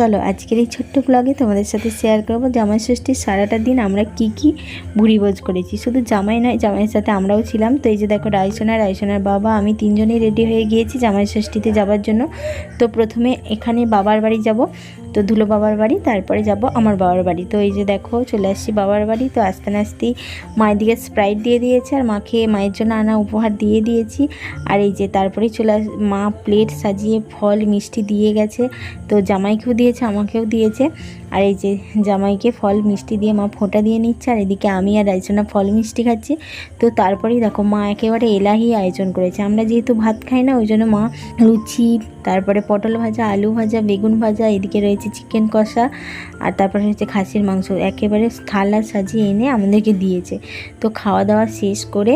চলো, আজকের এই ছোট্ট ব্লগে তোমাদের সাথে শেয়ার করব জামাই ষষ্ঠীর সারাটা দিন আমরা কি কি ভুড়িভোজ করেছি। শুধু জামাই নয়, জামাইয়ের সাথে আমরাও ছিলাম। তো এই যে দেখো, রায়সোনা, রায়সোনার বাবা, আমি তিনজনেই রেডি হয়ে গিয়েছি জামাই ষষ্ঠীতে যাওয়ার জন্য। তো প্রথমে এখানে বাবার বাড়ি যাব, তো ধুলো বাবার বাড়ি, তারপরে যাব আমার বাবার বাড়ি। তো এই যে দেখো, চলে আসছি বাবার বাড়ি। তো আস্তে না আসতেই মায়ের দিকে স্প্রাইট দিয়ে দিয়েছে, আর মাকে মায়ের জন্য আনা উপহার দিয়ে দিয়েছি। আর এই যে তারপরে চলে মা প্লেট সাজিয়ে ফল, মিষ্টি দিয়ে গেছে। তো জামাইকেও দিয়েছে, আমাকেও দিয়েছে। আর এই যে জামাইকে ফল মিষ্টি দিয়ে মা ফোঁটা দিয়ে নিচ্ছে, আর এদিকে আমি আর রাইসোনা ফল মিষ্টি খাচ্ছি। তো তারপরেই দেখো, মা একেবারে এলাহি আয়োজন করেছে। আমরা যেহেতু ভাত খাই না, ওই জন্য মা লুচি, তারপরে পটল ভাজা, আলু ভাজা, বেগুন ভাজা, এদিকে রয়েছে চিকেন কষা, আর তারপরে হচ্ছে খাসির মাংস। একেবারে থালা সাজিয়ে এনে আমাদেরকে দিয়েছে। তো খাওয়া দাওয়া শেষ করে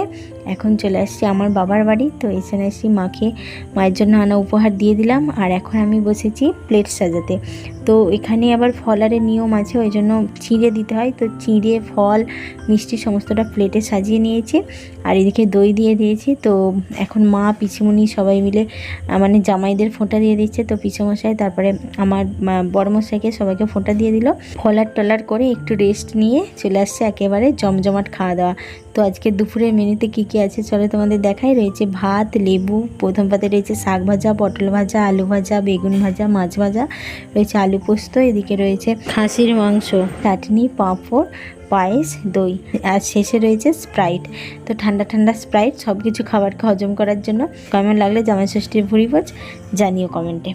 এখন চলে আসছি আমার বাবার বাড়ি, তো এখানে এসে মাকে, মায়ের জন্য আনা উপহার দিয়ে দিলাম, আর এখন আমি বসেছি প্লেট সাজাতে। তো এখানে আবার ফলারের নিয়ম আছে, ওই জন্য চিঁড়ে দিতে হয়, তো চিঁড়ে, ফল, মিষ্টি সমস্তটা প্লেটে সাজিয়ে নিয়েছি, আর এদিকে দই দিয়ে দিয়েছি, তো এখন মা, পিসিমণি সবাই মিলে মানে জামাইদের ফোঁটা দিয়ে দিচ্ছে, তো পিসমশাই তারপরে আমার বড়মশাইকে সবাইকে ফোঁটা দিয়ে দিল, ফলার টলার করে একটু রেস্ট নিয়ে চলে আসছে একেবারে জমজমাট খাওয়া দাওয়া। তো আজকে দুপুরের মেনুতে কী কী আছে। চলো তোমাদের দেখাই রয়েছে ভাত লেবু প্রথম পাতে রয়েছে শাক ভাজা পটল ভাজা আলু ভাজা বেগুন ভাজা মাছ ভাজা রয়েছে আলু পোস্ত এদিকে রয়েছে খাসির মাংস। চাটনি পাঁপড় পায়েস দই আর শেষে রয়েছে স্প্রাইট। তো ঠান্ডা ঠান্ডা স্প্রাইট সব কিছু খাবারকে হজম করার জন্য। কেমন লাগলে জামাই ষষ্ঠীর ভুড়ি ভোজ জানিও কমেন্টে।